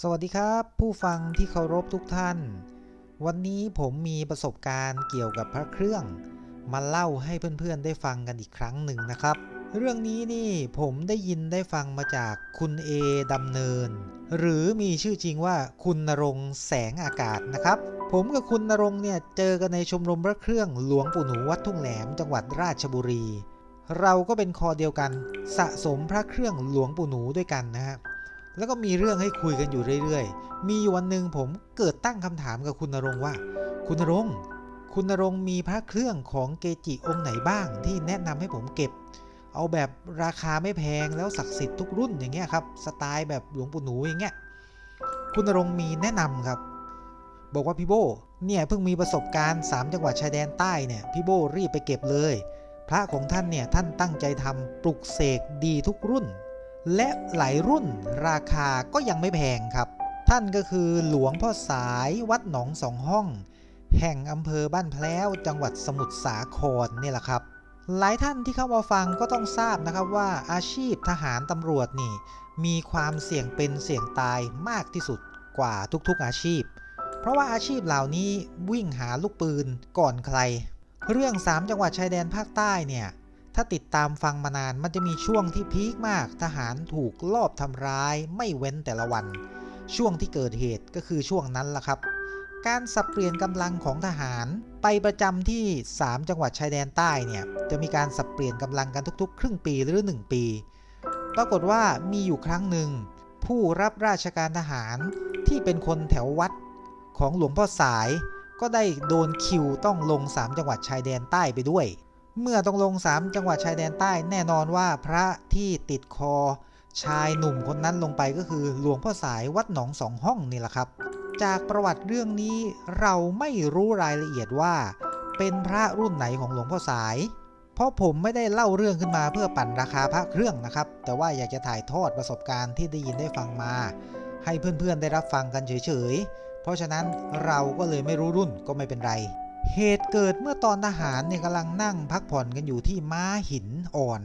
สวัสดีครับ ผู้ฟังที่เคารพทุกท่าน วันนี้ผมมีประสบการณ์เกี่ยวกับพระเครื่อง มาเล่าให้เพื่อนๆได้ฟังกันอีกครั้งหนึ่งนะครับ เรื่องนี้นี่ผมได้ยินได้ฟังมาจากคุณเอดำเนิน หรือมีชื่อจริงว่าคุณนรงแสงอากาศนะครับ ผมกับคุณนรงเนี่ยเจอกันในชมรมพระเครื่องหลวงปู่หนูวัดทุ่งแหลมจังหวัดราชบุรี เราก็เป็นคอเดียวกัน สะสมพระเครื่องหลวงปู่หนูด้วยกันนะฮะ แล้วก็มีเรื่องให้คุยกันอยู่เรื่อยๆ มีวันหนึ่งผมเกิดตั้งคำถามกับคุณนรงว่า คุณนรงคุณนรงมีพระเครื่องของเกจิองค์ไหนบ้างที่แนะนำให้ผมเก็บ เอาแบบราคาไม่แพงแล้วศักดิ์สิทธิ์ทุกรุ่นอย่างเงี้ยครับ สไตล์แบบหลวงปู่หนูอย่างเงี้ย คุณนรงมีแนะนำครับ บอกว่าพี่โบเนี่ยเพิ่งมีประสบการณ์ 3 จังหวัดชายแดนใต้เนี่ยพี่โบรีบไปเก็บเลย พระของท่านเนี่ยท่านตั้งใจทำปลุกเสกดีทุกรุ่น และหลายรุ่นราคาก็ยังไม่แพงครับ ท่านก็คือหลวงพ่อสายวัดหนองสองห้อง แห่งอำเภอบ้านแพล้ว จังหวัดสมุทรสาครนี่แหละครับหลายท่านที่เข้ามาฟังก็ต้องทราบนะครับว่าอาชีพทหารตำรวจนี่ มีความเสี่ยงเป็นเสี่ยงตายมากที่สุดกว่าทุกๆอาชีพ เพราะว่าอาชีพเหล่านี้วิ่งหาลูกปืนก่อนใคร เรื่อง 3 จังหวัดชายแดนภาคใต้เนี่ย ถ้าติดตามฟังมานานมันจะมีช่วงที่พีคมาก ทหารถูกลอบทำร้ายไม่เว้นแต่ละวัน ช่วงที่เกิดเหตุก็คือช่วงนั้นล่ะครับ การสับเปลี่ยนกำลังของทหารไปประจำที่ 3 จังหวัดชายแดนใต้เนี่ยจะมีการสับเปลี่ยนกำลังกันทุกๆ ครึ่งปีหรือ 1 ปี ปรากฏว่ามีอยู่ครั้งหนึ่ง ผู้รับราชการทหารที่เป็นคนแถววัดของหลวงพ่อสาย ก็ได้โดนคิวต้องลง 3 จังหวัดชายแดนใต้ไปด้วย เมื่อต้องลง 3 จังหวัดชายแดนใต้แน่นอนว่าพระที่ติดคอชายหนุ่มคนนั้นลงไปก็คือหลวงพ่อสายวัดหนองสองห้องนี่แหละครับ จากประวัติเรื่องนี้เราไม่รู้รายละเอียดว่า เป็นพระรุ่นไหนของหลวงพ่อสาย เพราะผมไม่ได้เล่าเรื่องขึ้นมาเพื่อปั่นราคาพระเครื่องนะครับ แต่ว่าอยากจะถ่ายทอดประสบการณ์ที่ได้ยินได้ฟังมา ให้เพื่อนๆได้รับฟังกันเฉยๆ เพราะฉะนั้นเราก็เลยไม่รู้รุ่นก็ไม่เป็นไร เหตุเกิดเมื่อตอนทหารเนี่ยกำลังนั่งพักผ่อนกันอยู่ที่ม้าหินอ่อน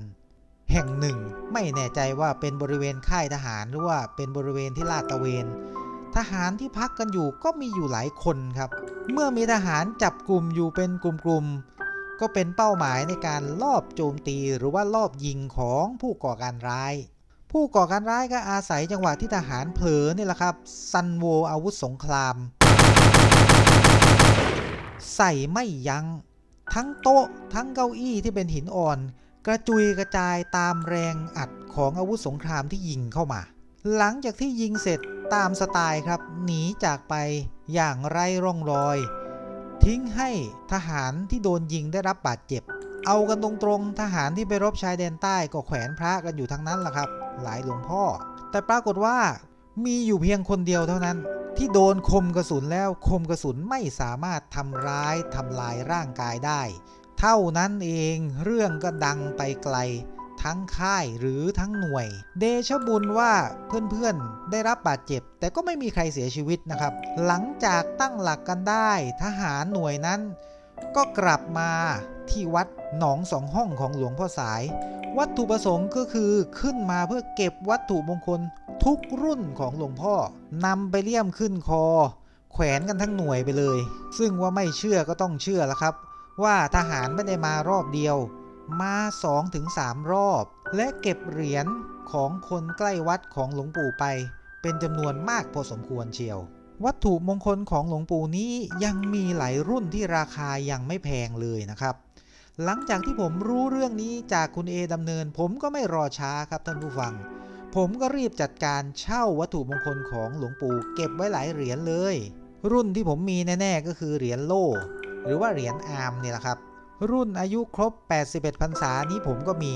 แห่งหนึ่ง ไม่แน่ใจว่าเป็นบริเวณค่ายทหารหรือว่าเป็นบริเวณที่ลาดตระเวน ทหารที่พักกันอยู่ก็มีอยู่หลายคนครับ เมื่อมีทหารจับกลุ่มอยู่เป็นกลุ่มๆก็เป็นเป้าหมายในการลอบโจมตีหรือว่าลอบยิงของผู้ก่อการร้าย ผู้ก่อการร้ายก็อาศัยจังหวะที่ทหารเผลอนี่แหละครับซันโวอาวุธสงคราม ใส่ไม่ยัง้ง ทั้งโต๊ะทั้งเก้าอี้ที่เป็นหินอ่อน กระจุยกระจายตามแรงอัดของอาวุธสงครามที่ยิงเข้ามา หลังจากที่ยิงเสร็จตามสไตล์ครับ หนีจากไปอย่างไร้ร่องรอย ทิ้งให้ทหารที่โดนยิงได้รับบาดเจ็บ เอากันตรงๆทหารที่ไปรบชายแดนใต้ก็แขวนพระกันอยู่ทั้งนั้นล่ะครับ หลายหลวงพ่อ แต่ปรากฏว่ามีอยู่เพียงคนเดียวเท่านั้น ที่โดนคมกระสุนแล้วคมกระสุนไม่สามารถทำร้ายทำลายร่างกายได้ เท่านั้นเองเรื่องก็ดังไปไกล ทั้งค่ายหรือทั้งหน่วย เดชบุญว่าเพื่อนๆได้รับบาดเจ็บ แต่ก็ไม่มีใครเสียชีวิตนะครับ หลังจากตั้งหลักกันได้ ทหารหน่วยนั้น ก็กลับมาที่วัดหนองสองห้องของหลวงพ่อสาย วัตถุประสงค์ก็คือขึ้นมาเพื่อเก็บวัตถุมงคลทุกรุ่นของหลวงพ่อนำไปเลี่ยมขึ้นคอ แขวนกันทั้งหน่วยไปเลย ซึ่งว่าไม่เชื่อก็ต้องเชื่อแล้วครับ ว่าทหารไม่ได้มารอบเดียว มา2-3ถึงรอบ และเก็บเหรียญของคนใกล้วัดของหลวงปู่ไป เป็นจำนวนมากพอสมควรเชียว วัตถุมงคลของหลวงปู่นี้ยังมีหลายรุ่นที่ราคายังไม่แพงเลยนะครับ หลังจากที่ผมรู้เรื่องนี้จากคุณเอดำเนิน ผมก็ไม่รอช้าครับท่านผู้ฟัง ผมก็รีบจัดการเช่าวัตถุมงคลของหลวงปู่เก็บไว้หลายเหรียญเลย รุ่นที่ผมมีแน่ๆก็คือเหรียญโล่หรือว่าเหรียญอาร์มนี่แหละครับ รุ่นอายุครบ 81พรรษานี้ผมก็มี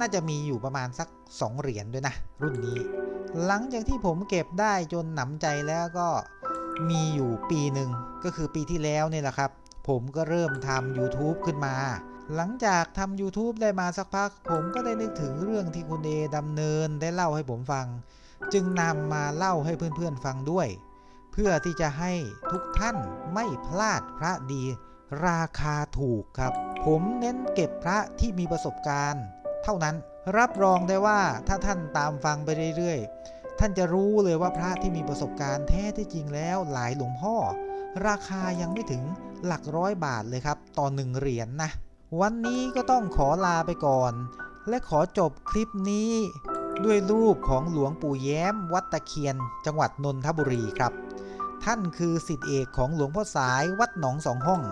น่าจะมีอยู่ประมาณสัก 2 เหรียญด้วยนะ รุ่นนี้ หลังจากที่ผมเก็บได้จนหนำใจแล้วก็ มีอยู่ปีหนึ่งก็คือปีที่แล้วนี่แหละครับ ผมก็เริ่มทำ YouTube ขึ้นมา หลังจากทำ YouTube ได้มาสักพัก ผมก็ได้นึกถึงเรื่องที่คุณเอดำเนินได้เล่าให้ผมฟัง จึงนำมาเล่าให้เพื่อนๆฟังด้วย เพื่อที่จะให้ทุกท่านไม่พลาดพระดี ราคาถูกครับ ผมเน้นเก็บพระที่มีประสบการณ์ เท่านั้นรับรองได้ว่าถ้าท่านตามฟังไปเรื่อยๆ ท่านจะรู้เลยว่าพระที่มีประสบการณ์แท้ที่จริงแล้วหลายหลวงพ่อ ราคายังไม่ถึงหลักร้อยบาทเลยครับ ต่อหนึ่งเหรียญนนะวันนี้ก็ต้องขอลาไปก่อน และขอจบคลิปนี้ ด้วยรูปของหลวงปู่แย้ม วัดตะเคียน จังหวัดนนทบุรีครับ ท่านคือสิทธิเอกของหลวงพ่อสายวัดหนองสองห้อง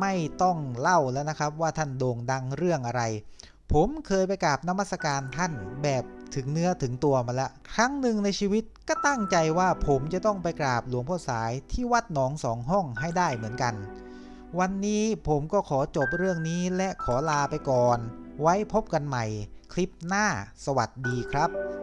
ไม่ต้องเล่าแล้วนะครับว่าท่านโด่งดังเรื่องอะไร ผมเคยไปกราบนมัสการท่านแบบ ถึงเนื้อถึงตัวมาแล้วครั้งหนึ่งในชีวิตก็ตั้งใจว่าผมจะต้องไปกราบหลวงพ่อสายที่วัดหนองสองห้องให้ได้เหมือนกัน วันนี้ผมก็ขอจบเรื่องนี้และขอลาไปก่อน ไว้พบกันใหม่ คลิปหน้า สวัสดีครับ